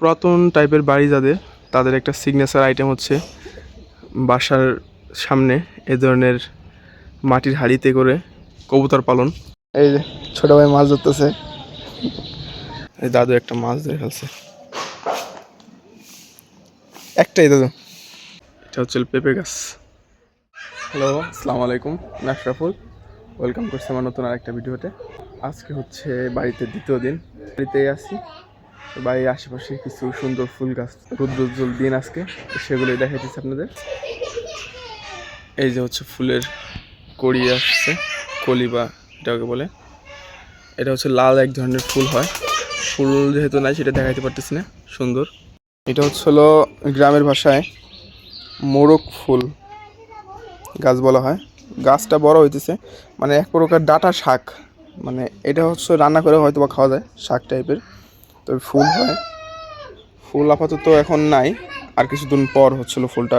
পুরাতন টাইপের বাড়ি যাদের তাদের একটা সিগনেচার আইটেম হচ্ছে বাসার সামনে এ ধরনের মাটির হাঁড়িতে করে কবুতর পালন। এই যে ছোট ভাই মাছ ধরতেছে। এই দাদু একটা মাছ ধরে ফেলছে। একটাই দাদু। এটা হচ্ছে পেঁপে গাছ। হ্যালো আসসালামু আলাইকুম আমি আশরাফুল ওয়েলকাম করছি আমার নতুন আর আরেকটা ভিডিওতে। আজকে হচ্ছে বাড়িতে দ্বিতীয় দিন। বাড়িতেই আছি। বাড়ির আশেপাশে কিছু সুন্দর ফুল গাছ, রুদ্রোজ্জ্বল দিন আজকে সেগুলোই দেখাইতেছি আপনাদের। এই যে হচ্ছে ফুলের কড়ি আসছে, কলি বা এটাকে বলে। এটা হচ্ছে লাল এক ধরনের ফুল হয়। ফুল যেহেতু নাই, সেটা দেখাইতে পারতেছি না, সুন্দর। এটা হচ্ছে হলো গ্রামের ভাষায় মোরগ ফুল গাছ বলা হয়। গাছটা বড় হইতেছে মানে এক প্রকার ডাটা শাক। মানে এটা হচ্ছে রান্না করে হয়তো বা খাওয়া যায়, শাক টাইপের তবে ফুল হয়। ফুল আপাতত এখন নাই। আর কিছুদিন পর হচ্ছিল ফুলটা।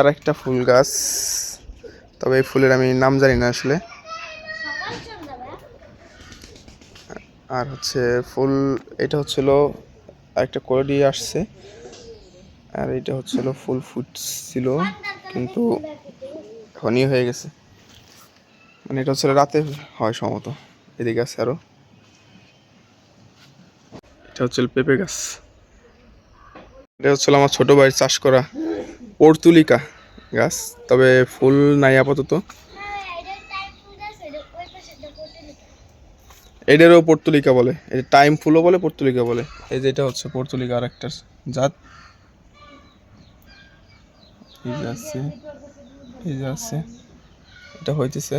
আর একটা ফুল গাছ। তবে এই ফুলের আমি নাম জানি না আসলে। আর হচ্ছে ফুল, এটা হচ্ছিল একটা কড়ি আসছে। আর এটা হচ্ছিল ফুল ফুটছিল, কিন্তু এখনই হয়ে গেছে। মানে এটা হচ্ছিল রাতে হয় সম্ভবত, এদিকে আছে আরও। এটা হচ্ছিল পেঁপে গাছ। এটা হচ্ছিল আমার ছোট ভাইয়ের চাষ করা পর্তুলিকা গাছ, তবে ফুল নাই আপাতত। এটারও পর্তুলিকা বলে, এই টাইম ফুলও বলে, পর্তুলিকা বলে। এই যে এটা হচ্ছে পর্তুলিকা আর একটা জাত আছে আছে, এটা হইতেছে।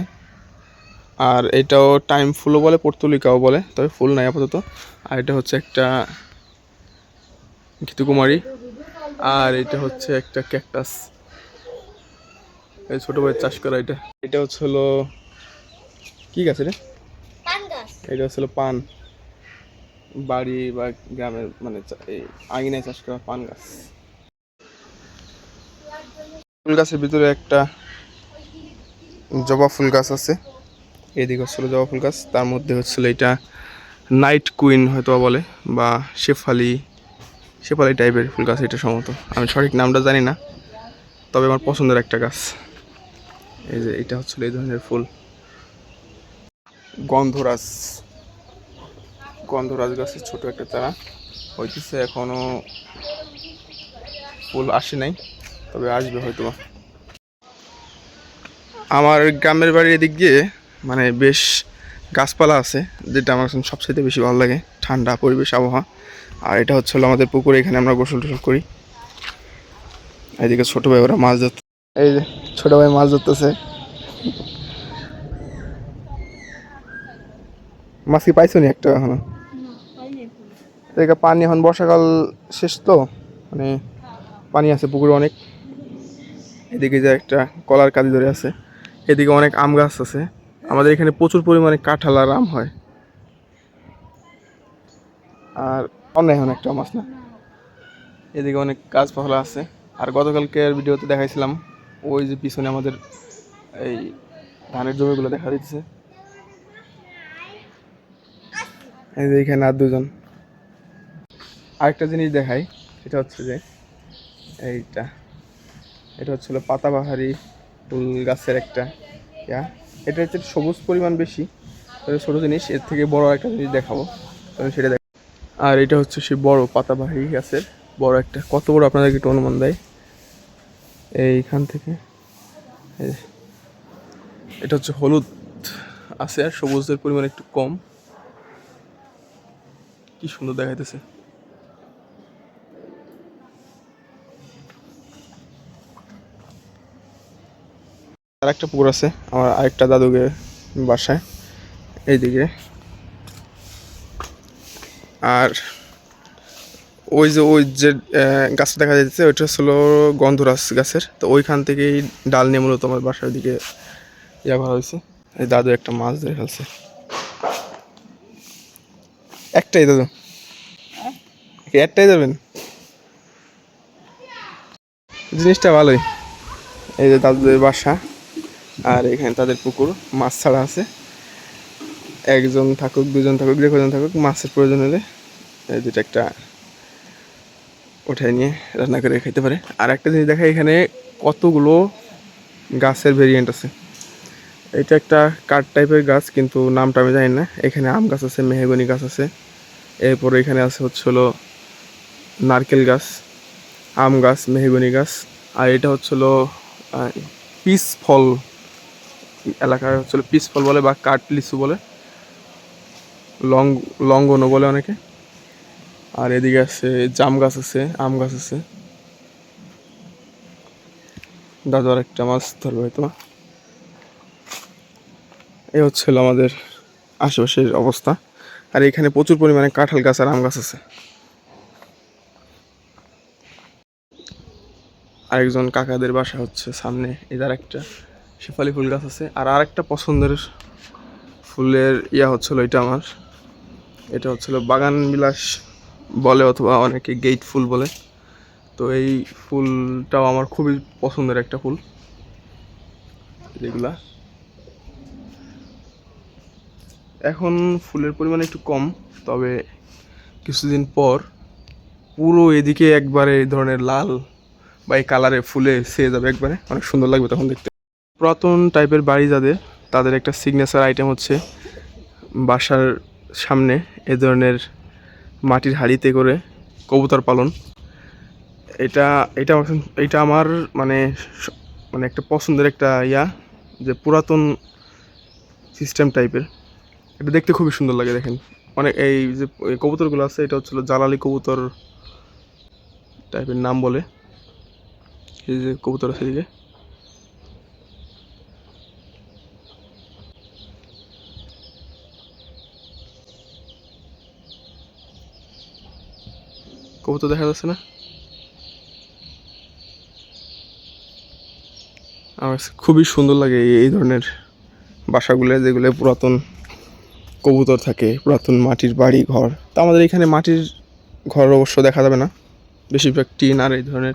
আর এটাও টাইম ফুলও বলে, পর্তুলিকাও বলে, তবে ফুল নাই আপাতত। আর এটা হচ্ছে একটা ঘিতুকুমারী। আর এটা হচ্ছে একটা ক্যাকটাস। এই ছোট ভাই চাষ করা এটা। এটা হচ্ছে হলো কি গাছ এটা? এটা হচ্ছে হলো পান। বাড়ি বা গ্রামের মানে এই আঙিনায় চাষ করা পান গাছ। ফুল গাছের ভিতরে একটা জবা ফুল গাছ আছে। এদিকে হচ্ছিল জবা ফুল গাছ। তার মধ্যে হচ্ছিল এটা নাইট কুইন হয়তো বলে বা শেফালি শেফালি টাইপের ফুল গাছ এটা সম্ভবত। আমি সঠিক নামটা জানি না, তবে আমার পছন্দের একটা গাছ। এই যে এটা হচ্ছিল এই ধরনের ফুল। গন্ধরাজ। গন্ধরাজ গাছের ছোট একটা চারা। হইতেছে এখনও ফুল আসে নাই, তবে আসবে হয়তো আমার গ্রামের বাড়ির এদিক দিয়ে মানে বেশ গাছপালা আছে, যেটা আমার সবচেয়ে বেশি ভালো লাগে। ঠান্ডা পরিবেশ, আবহাওয়া। আর এটা হচ্ছে হলো আমাদের পুকুরে, এখানে আমরা গোসল টোসল করি। এদিকে ছোট ভাই ওরা মাছ ধরতে এই যে, ছোট ভাই মাছ ধরতেছে। মাছ কি পাইছো নি একটা এখনও? এদিকে পানি এখন বর্ষাকাল শেষ তো মানে পানি আছে পুকুরে অনেক। এদিকে যে একটা কলার কাঁদি ধরে আছে, এদিকে অনেক আম গাছ আছে। আমাদের এখানে প্রচুর পরিমাণে কাঁঠাল আর আম হয়। আর অন্য এখন একটা মাছ না। এদিকে অনেক কাজ গাছপালা আছে। আর গতকালকের ভিডিওতে দেখাইছিলাম, ওই যে পিছনে আমাদের এই ধানের জমিগুলো দেখা দিচ্ছে এই যে এখানে আর দুজন। আরেকটা জিনিস দেখাই, সেটা হচ্ছে যে এইটা, এটা হচ্ছিল পাতাবাহারি ফুল গাছের একটা ইয়া। এটা হচ্ছে সবুজ পরিমাণ বেশি ছোটো জিনিস, এর থেকে বড় একটা জিনিস দেখাবো, তবে সেটা আর এটা হচ্ছে সেই বড় পাতাবাহারি গাছের। বড় একটা, কত বড় আপনাদেরকে একটু অনুমান দেয়? এইখান থেকে। এটা হচ্ছে হলুদ আছে আর সবুজের পরিমাণ একটু কম। কি সুন্দর দেখাইতেছে। আর একটা পুকুর আছে, আমার আরেকটা দাদুকে বাসায়, এইদিকে। আর ওই যে ওই যে গাছটা দেখা যাচ্ছে ওইটা হলো গন্ধরাজ গাছের। তো ওইখান থেকেই ডাল নিয়ে মূলত আমার বাসার দিকে ইয়া করা হয়েছে। এই দাদু একটা মাছ ধরে ফেলছে। একটাই দাদু? একটাই যাবেন জিনিসটা ভালোই। এই যে দাদুদের বাসা আর এখানে তাদের পুকুর মাছ ছাড়া আছে। একজন থাকুক দুজন থাকুক যে কজন থাকুক মাছের প্রয়োজন হলে দুটো একটা উঠায় নিয়ে রান্না করে খেতে পারে। আর একটা জিনিস দেখা এখানে, কতগুলো গাছের ভেরিয়েন্ট আছে। এটা একটা কাঠ টাইপের গাছ, কিন্তু নামটা আমি জানি না। এখানে আম গাছ আছে, মেহগনি গাছ আছে। এরপর এখানে আছে হচ্ছে হলো নারকেল গাছ, আম গাছ, মেহগনি গাছ। আর এটা হচ্ছিল পিস ফল এলাকায় হচ্ছিল পিস ফল বলে বা কাঠ লিচু বলে। লং, লঙ্গনও বলে অনেকে। আর এদিকে আছে জাম গাছ আছে, আম গাছ আছে। দাদু আর একটা মাছ ধরবে হয়তো। এই হচ্ছিল আমাদের আশেপাশের অবস্থা। আর এখানে প্রচুর পরিমাণে কাঁঠাল গাছ আর আম গাছ আছে। আরেকজন কাকাদের বাসা হচ্ছে সামনে এদার একটা শেফালি ফুল গাছ আছে। আর আরেকটা পছন্দের ফুলের ইয়া হচ্ছিল, এটা আমার। এটা হচ্ছিল বাগান বিলাস বলে অথবা অনেকে গেট ফুল বলে। তো এই ফুলটাও আমার খুবই পছন্দের একটা ফুল। যেগুলা এখন ফুলের পরিমাণ একটু কম, তবে কিছুদিন পর পুরো এদিকে একবারে এই ধরনের লাল বা এই কালারে ফুলে সেয়ে যাবে একবারে। অনেক সুন্দর লাগবে তখন দেখতে। পুরাতন টাইপের বাড়ি যাদের, তাদের একটা সিগনেচার আইটেম হচ্ছে বাসার সামনে এ ধরনের মাটির হাঁড়িতে করে কবুতর পালন। এটা এটা এটা আমার মানে মানে একটা পছন্দের একটা ইয়া, যে পুরাতন সিস্টেম টাইপের এটা দেখতে খুবই সুন্দর লাগে দেখেন। অনেক, এই যে কবুতরগুলো আছে, এটা হচ্ছিল জালালি কবুতর টাইপের নাম বলে। এই যে কবুতর আছে এদিকে। কবুতর দেখা যাচ্ছে না? আমার খুবই সুন্দর লাগে এই- ধরনের বাসাগুলো যেগুলো পুরাতন কবুতর থাকে, পুরাতন মাটির বাড়ি ঘর। তো আমাদের এখানে মাটির ঘর অবশ্য দেখা যাবে না। বেশিরভাগ টিন আর এই ধরনের